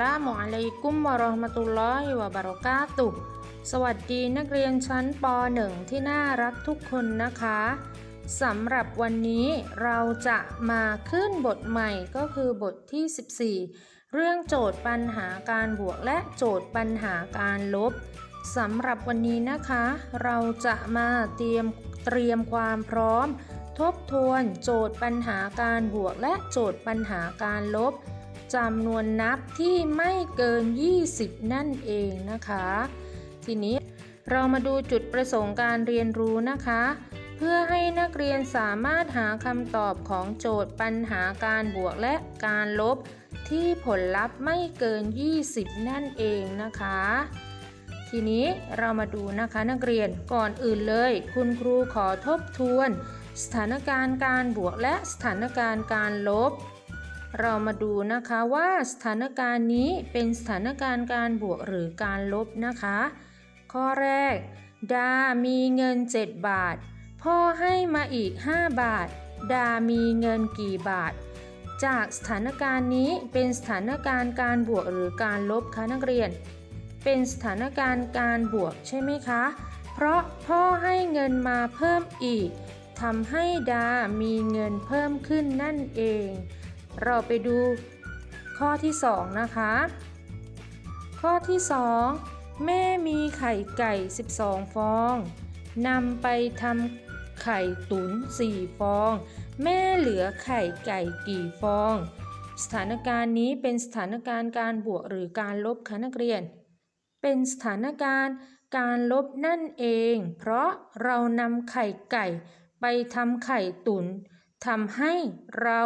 ลามุอะลัยกุมวะราะห์มะตุลลอฮิวะบะเราะกาตุสวัสดีนักเรียนชั้นป .1 ที่น่ารักทุกคนนะคะสำหรับวันนี้เราจะมาขึ้นบทใหม่ก็คือบทที่ 14 เรื่องโจทย์ปัญหาการบวกและโจทย์ปัญหาการลบสำหรับวันนี้นะคะ เราจะมาเตรียมเตรียมความพร้อม ทบทวนโจทย์ปัญหาการบวกและโจทย์ปัญหาการลบ จำนวนนับที่ไม่เกิน 20 นั่นเองนะคะ ทีนี้เรามาดูจุดประสงค์การเรียนรู้นะคะ เพื่อให้นักเรียนสามารถหาคำตอบของโจทย์ปัญหาการบวกและการลบ ที่ผลลัพธ์ไม่เกิน 20 นั่นเองนะคะ ทีนี้เรามาดูนะคะนักเรียนก่อนอื่นเลย คุณครูขอทบทวน สถานการณ์การบวกและสถานการณ์การลบ เรามาดูนะคะว่าสถานการณ์นี้เป็นสถานการณ์การบวกหรือการลบนะคะ ข้อแรก ดา มีเงิน 7 บาท พ่อให้มาอีก 5 บาท ดา มีเงินกี่บาท จากสถานการณ์นี้เป็นสถานการณ์การบวกหรือการลบคะนักเรียน เป็นสถานการณ์การบวกใช่ไหมคะ เพราะพ่อให้เงินมาเพิ่มอีกทำให้ดา มีเงินเพิ่มขึ้นนั่นเอง เราไปดูข้อที่ 2 นะคะ ข้อที่ 2 แม่มีไข่ไก่ 12 ฟองนำไปทำไข่ตุ๋น4 ฟอง แม่เหลือไข่ไก่กี่ฟอง สถานการณ์นี้เป็นสถานการณ์การบวกหรือการลบคะนักเรียน เป็นสถานการณ์การลบนั่นเอง เพราะเรานำไข่ไก่ไปทำไข่ตุ๋นทำให้เรา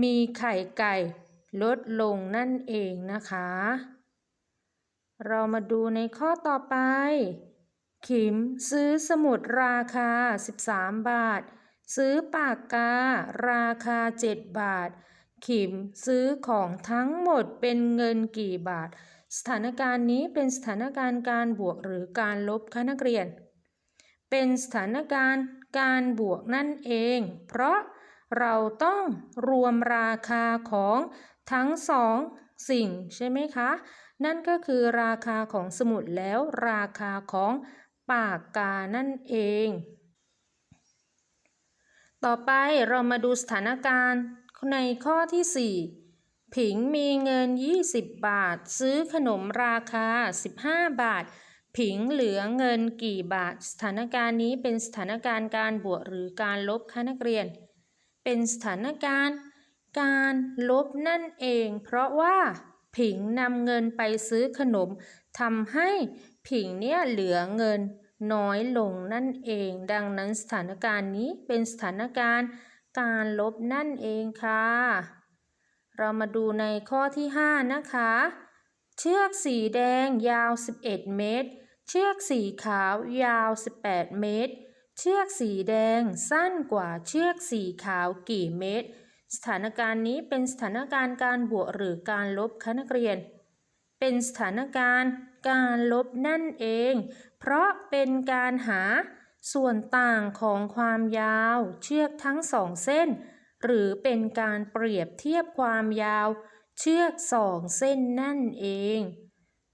มีไข่ไก่ลดลงนั่นเองนะคะ เรามาดูในข้อต่อไป ขิมซื้อสมุดราคา 13 บาท ซื้อปากการาคา 7 บาท ขิมซื้อของทั้งหมดเป็นเงินกี่บาท สถานการณ์นี้เป็นสถานการณ์การบวกหรือการลบคะนักเรียน เป็นสถานการณ์การบวกนั่นเอง เพราะ เราต้องรวมราคาของทั้งสองสิ่งใช่ไหมคะ นั่นก็คือราคาของสมุดแล้วราคาของปากกานั่นเอง ต่อไปเรามาดูสถานการณ์ในข้อที่ 4 ผิงมีเงิน 20 บาท ซื้อขนมราคา 15 บาท ผิงเหลือเงินกี่บาท สถานการณ์นี้เป็นสถานการณ์การบวกหรือการลบคะนักเรียน เป็นสถานการณ์ การลบนั่นเอง เพราะว่าผิงนำเงินไปซื้อขนมทำให้ผิงเนี่ยเหลือเงินน้อยลงนั่นเอง ดังนั้นสถานการณ์นี้เป็นสถานการณ์การลบนั่นเองค่ะ เรามาดูในข้อที่ 5 นะคะ เชือกสีแดงยาว 11 เมตร เชือกสีขาวยาว 18 เมตร เชือกสีแดงสั้นกว่าเชือกสีขาวกี่เมตร สถานการณ์นี้เป็นสถานการณ์การบวกหรือการลบคะนักเรียน เป็นสถานการณ์การลบนั่นเอง เพราะเป็นการหาส่วนต่างของความยาวเชือกทั้งสองเส้น หรือเป็นการเปรียบเทียบความยาวเชือกสองเส้นนั่นเอง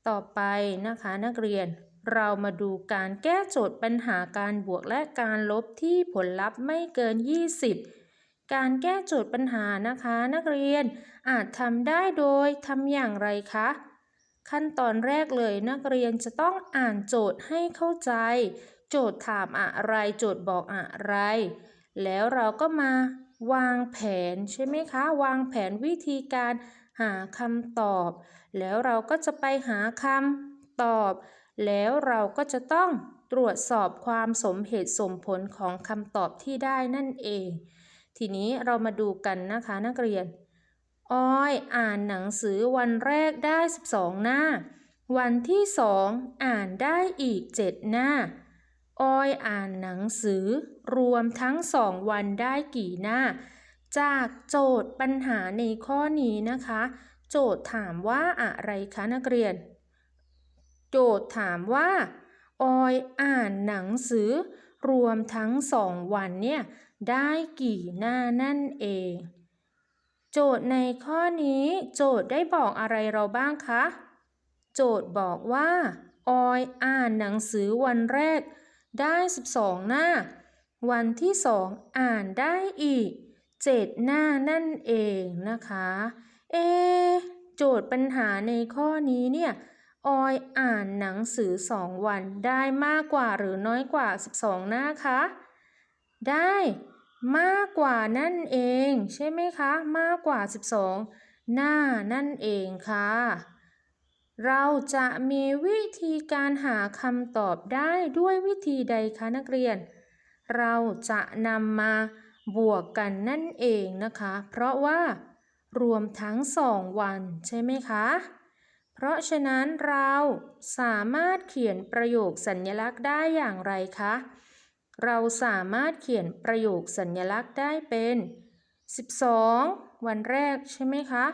ต่อไปนะคะนักเรียน เรามาดูการแก้โจทย์ปัญหาการบวกและการลบที่ผลลัพธ์ไม่เกิน 20 การแก้โจทย์ปัญหานะคะ นักเรียนอาจทำได้โดยทำอย่างไรคะ ขั้นตอนแรกเลยนักเรียนจะต้องอ่านโจทย์ให้เข้าใจ โจทย์ถามอะไรโจทย์บอกอะไร แล้วเราก็มาวางแผนใช่ไหมคะ วางแผนวิธีการหาคำตอบ แล้วเราก็จะไปหาคำตอบ แล้วเราก็จะต้องตรวจสอบความสมเหตุสมผลของคำตอบที่ได้นั่นเอง ทีนี้เรามาดูกันนะคะนักเรียน อ้อยอ่านหนังสือวันแรกได้ 12 หน้า วันที่สองอ่านได้อีก 7 หน้า อ้อยอ่านหนังสือ รวมทั้งสองวันได้กี่หน้า จากโจทย์ปัญหาในข้อนี้นะคะ โจทย์ถามว่าอะไรคะนักเรียน โจทย์ถามว่า ออยอ่านหนังสือ รวมทั้งสองวันเนี่ยได้กี่หน้านั่นเอง โจทย์ในข้อนี้โจทย์ได้บอกอะไรเราบ้างคะ โจทย์บอกว่า ออยอ่านหนังสือวันแรก ได้ 12 หน้า วันที่2อ่านได้อีก 7 หน้านั่นเองนะคะ เอ โจทย์ปัญหาในข้อนี้เนี่ย ออยอ่านหนังสือ2วันได้มากกว่าหรือน้อยกว่า 12 หน้าคะ ได้มากกว่านั่นเอง ใช่ไหมคะ มากกว่า 12 หน้านั่นเองค่ะ เราจะมีวิธีการหาคำตอบได้ด้วยวิธีใดคะนักเรียน เราจะนำมาบวกกันนั่นเองนะคะ เพราะว่ารวมทั้งสองวันใช่ไหมคะ เพราะฉะนั้นเราสามารถเขียนประโยคสัญลักษณ์ได้อย่างไรคะ เราสามารถเขียนประโยคสัญลักษณ์ได้เป็น 12 วันแรกใช่ไหมคะ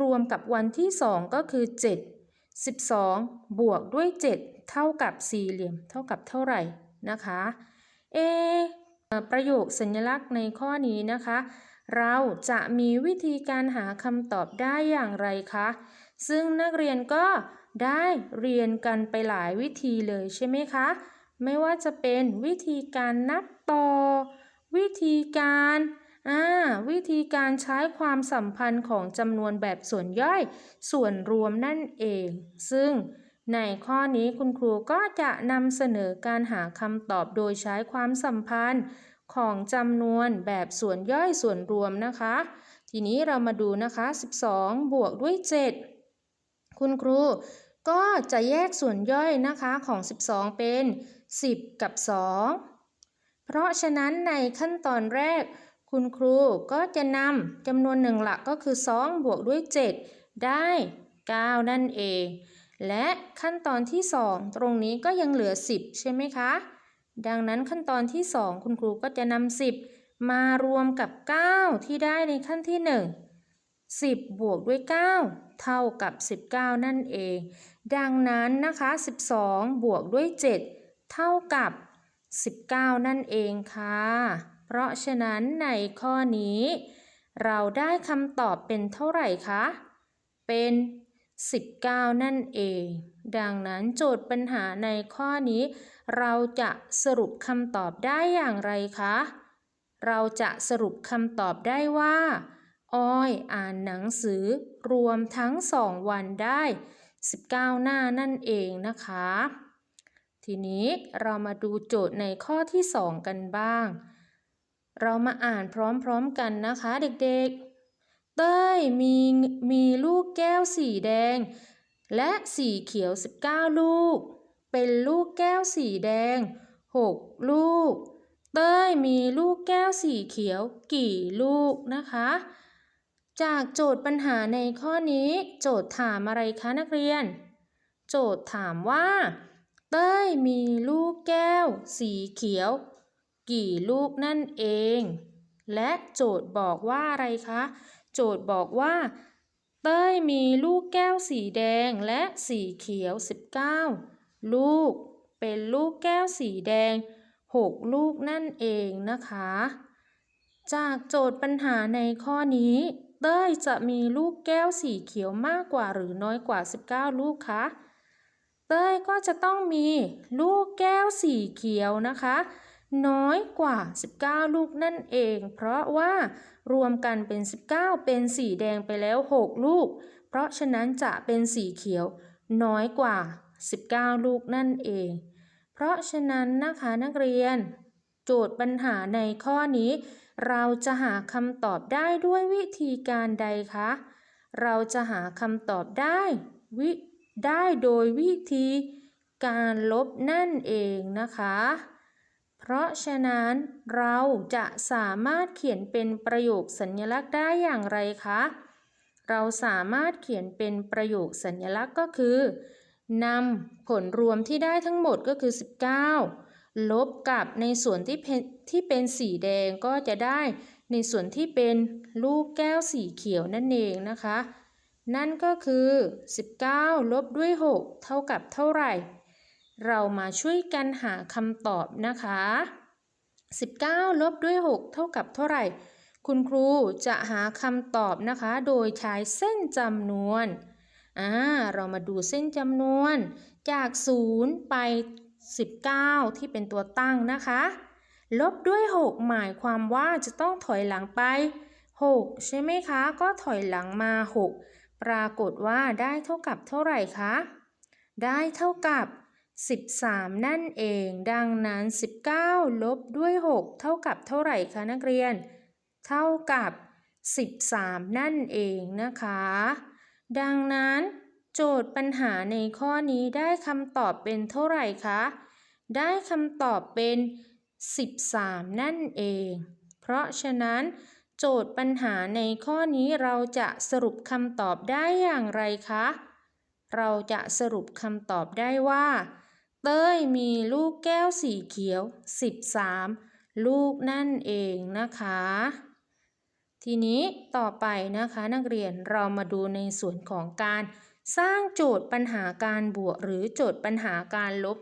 รวมกับวันที่ 2 ก็คือ 7 12 บวกด้วย 7 เท่ากับสี่เหลี่ยม เท่ากับเท่าไหร่นะคะ เอะเอ่อประโยคสัญลักษณ์ในข้อนี้นะคะ เราจะมีวิธีการหาคำตอบได้อย่างไรคะ ซึ่งนักเรียนก็ได้เรียนกันไปหลายวิธีเลยใช่ไหมคะ ไม่ว่าจะเป็นวิธีการนับต่อ วิธีการอ่าวิธีการใช้ความสัมพันธ์ของจำนวนแบบส่วนย่อย ส่วนรวมนั่นเอง ซึ่งในข้อนี้คุณครูก็จะนำเสนอการหาคำตอบโดยใช้ความสัมพันธ์ของจำนวนแบบส่วนย่อยส่วนรวมนะคะ ทีนี้เรามาดูนะคะ 12 บวกด้วย 7 คุณครูก็จะแยกส่วนย่อยนะคะของ 12 เป็น 10 กับ 2 เพราะฉะนั้นในขั้นตอนแรก คุณครูก็จะนำจำนวนหนึ่งหลักก็คือ 2 บวกด้วย 7 ได้ 9 นั่นเอง และขั้นตอนที่ 2 ตรงนี้ก็ยังเหลือ 10 ใช่ไหมคะ ดังนั้นขั้นตอนที่ 2 คุณครูก็จะนำ10 มารวมกับ 9 ที่ได้ในขั้นที่ 1 10 บวกด้วย 9 เท่ากับ 19 นั่นเอง ดังนั้นนะคะ 12 บวกด้วย 7 เท่ากับ 19 นั่นเองค่ะ เพราะฉะนั้นในข้อนี้ เราได้คำตอบเป็นเท่าไหร่คะ เป็น 19 นั่นเอง ดังนั้นโจทย์ปัญหาในข้อนี้ เราจะสรุปคำตอบได้อย่างไรคะ เราจะสรุปคำตอบได้ว่า อ้อยอ่านหนังสือรวมทั้งสองวันได้ 19 หน้านั่นเองนะคะ ทีนี้เรามาดูโจทย์ในข้อที่ 2 กันบ้าง เรามาอ่านพร้อมๆกันนะคะเด็กๆ เต้ยมีมีลูกแก้วสีแดง และสีเขียว 19 ลูก เป็นลูกแก้วสีแดง 6 ลูก เต้ยมีลูกแก้วสีเขียวกี่ลูกนะคะ จากโจทย์ปัญหาในข้อนี้ โจทย์ถามอะไรคะนักเรียน โจทย์ถามว่า เต้ยมีลูกแก้ว สีเขียว กี่ลูกนั่นเอง และโจทย์บอกว่าอะไรคะ โจทย์บอกว่า เต้ยมีลูกแก้วสีแดงและสีเขียว 19 ลูก เป็นลูกแก้วสีแดง 6 ลูกนั่นเองนะคะ จากโจทย์ปัญหาในข้อนี้ เต้ยจะมีลูกแก้วสีเขียวมากกว่าหรือน้อยกว่า 19 ลูกคะ เต้ยก็จะต้องมีลูกแก้วสีเขียวนะคะ น้อยกว่า 19 ลูกนั่นเอง เพราะว่ารวมกันเป็น 19 เป็นสีแดงไปแล้ว 6 ลูก เพราะฉะนั้นจะเป็นสีเขียวน้อยกว่า 19 ลูกนั่นเอง เพราะฉะนั้นนะคะนักเรียน โจทย์ปัญหาในข้อนี้ เราจะหาคำตอบได้ด้วยวิธีการใดคะ เราจะหาคำตอบได้วิได้โดยวิธีการลบนั่นเองนะคะ เพราะฉะนั้นเราจะสามารถเขียนเป็นประโยคสัญลักษณ์ได้อย่างไรคะ เราสามารถเขียนเป็นประโยคสัญลักษณ์ก็คือนำผลรวมที่ได้ทั้งหมดก็คือ 19 ลบกับในส่วนที่เป็นที่เป็นสีแดงก็จะได้ในส่วนที่เป็นลูกแก้วสีเขียวนั่นเองนะคะ นั่นก็คือ 19 ลบด้วย 6 เท่ากับเท่าไหร่ เรามาช่วยกันหาคำตอบนะคะ 19 ลบด้วย 6 เท่ากับเท่าไหร่ คุณครูจะหาคำตอบนะคะ โดยใช้เส้นจำนวนอ่าเรามาดูเส้นจำนวนจาก 0 ไป 19 ที่เป็นตัวตั้งนะคะ ลบด้วย 6 หมายความว่าจะต้องถอยหลังไป 6 ใช่ไหมคะ ก็ถอยหลังมา 6 ปรากฏว่าได้เท่ากับเท่าไหร่คะ ได้เท่ากับ 13 นั่นเอง ดังนั้น 19 ลบด้วย 6 เท่ากับเท่าไหร่คะนักเรียน เท่ากับ 13 นั่นเองนะคะ ดังนั้น โจทย์ปัญหาในข้อนี้ได้คำตอบเป็นเท่าไหร่คะ ได้คำตอบเป็น 13 นั่นเอง เพราะฉะนั้น โจทย์ปัญหาในข้อนี้เราจะสรุปคำตอบได้อย่างไรคะ เราจะสรุปคำตอบได้ว่า เต้ยมีลูกแก้วสีเขียว 13 ลูกนั่นเองนะคะทีนี้ต่อไปนะคะนักเรียนเรามาดูในส่วนของการ สร้างโจทย์ปัญหาการบวก หรือโจทย์ปัญหาการลบ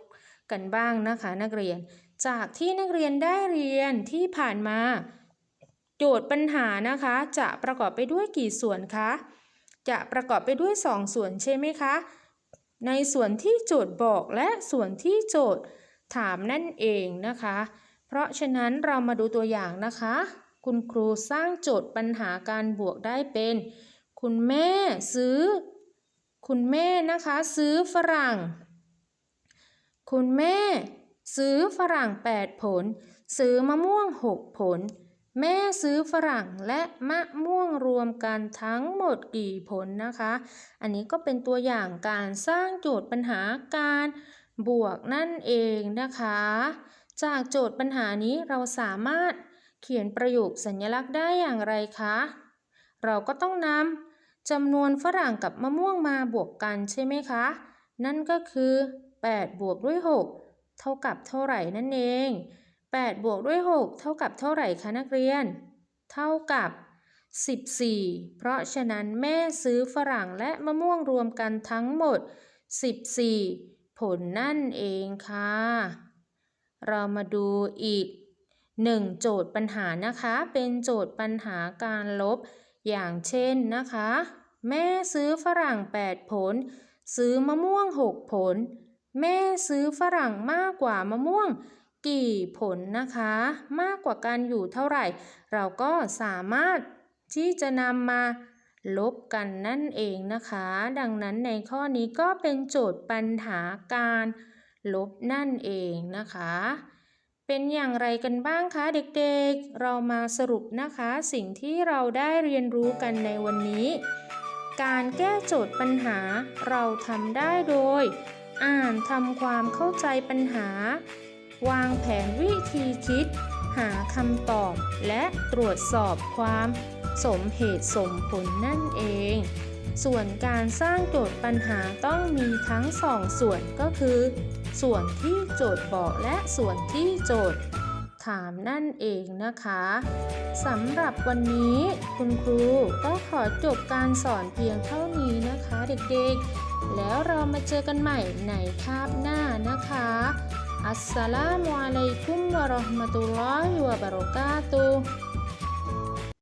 กันบ้างนะคะ นักเรียน จากที่นักเรียนได้เรียนที่ผ่านมา โจทย์ปัญหานะคะ จะประกอบไปด้วยกี่ส่วนคะ จะประกอบไปด้วย 2 ส่วนใช่ไหมคะ ในส่วนที่โจทย์บอกและส่วนที่โจทย์ถามนั่นเองนะคะ เพราะฉะนั้นเรามาดูตัวอย่างนะคะ คุณครูสร้างโจทย์ปัญหาการบวกได้เป็น คุณแม่ซื้อ คุณแม่นะคะซื้อฝรั่ง คุณแม่ซื้อฝรั่ง 8 ผล ซื้อมะม่วง 6 ผล แม่ซื้อฝรั่งและมะม่วงรวมกันทั้งหมดกี่ผลนะคะ อันนี้ก็เป็นตัวอย่างการสร้างโจทย์ปัญหาการบวกนั่นเองนะคะ จากโจทย์ปัญหานี้เราสามารถเขียนประโยคสัญลักษณ์ได้อย่างไรคะ เราก็ต้องนำ จำนวนฝรั่งกับมะม่วงมาบวกกันใช่ไหมคะ นั่นก็คือ 8 บวกด้วย 6 เท่ากับเท่าไหร่นั่นเอง 8 บวกด้วย 6 เท่ากับเท่าไหร่คะนักเรียน เท่ากับ 14 เพราะฉะนั้นแม่ซื้อฝรั่งและมะม่วงรวมกันทั้งหมด 14 ผลนั่นเองค่ะ เรามาดูอีก 1 โจทย์ปัญหานะคะ เป็นโจทย์ปัญหาการลบ อย่างเช่นนะคะ แม่ซื้อฝรั่ง 8 ผล ซื้อมะม่วง 6 ผล แม่ซื้อฝรั่งมากกว่ามะม่วงกี่ผลนะคะ มากกว่ากันอยู่เท่าไหร่ เราก็สามารถที่จะนำมาลบกันนั่นเองนะคะ ดังนั้นในข้อนี้ก็เป็นโจทย์ปัญหาการลบนั่นเองนะคะ เป็นอย่างไรกันบ้างคะเด็กๆ เรามาสรุปนะคะสิ่งที่เราได้เรียนรู้กันในวันนี้ การแก้โจทย์ปัญหาเราทำได้โดย อ่านทำความเข้าใจปัญหา วางแผนวิธีคิด หาคำตอบ และตรวจสอบความสมเหตุสมผลนั่นเอง ส่วนการสร้างโจทย์ปัญหาต้องมีทั้งสองส่วนก็คือ ส่วนที่โจทย์บอกและส่วนที่โจทย์ถามนั่นเองนะคะสำหรับวันนี้คุณครูก็ขอจบการสอนเพียงเท่านี้นะคะเด็กๆ แล้วเรามาเจอกันใหม่ในคาบหน้านะคะ อัสสลามุอะลัยกุมวะเราะห์มะตุลลอฮิวะบะเราะกาตุฮ์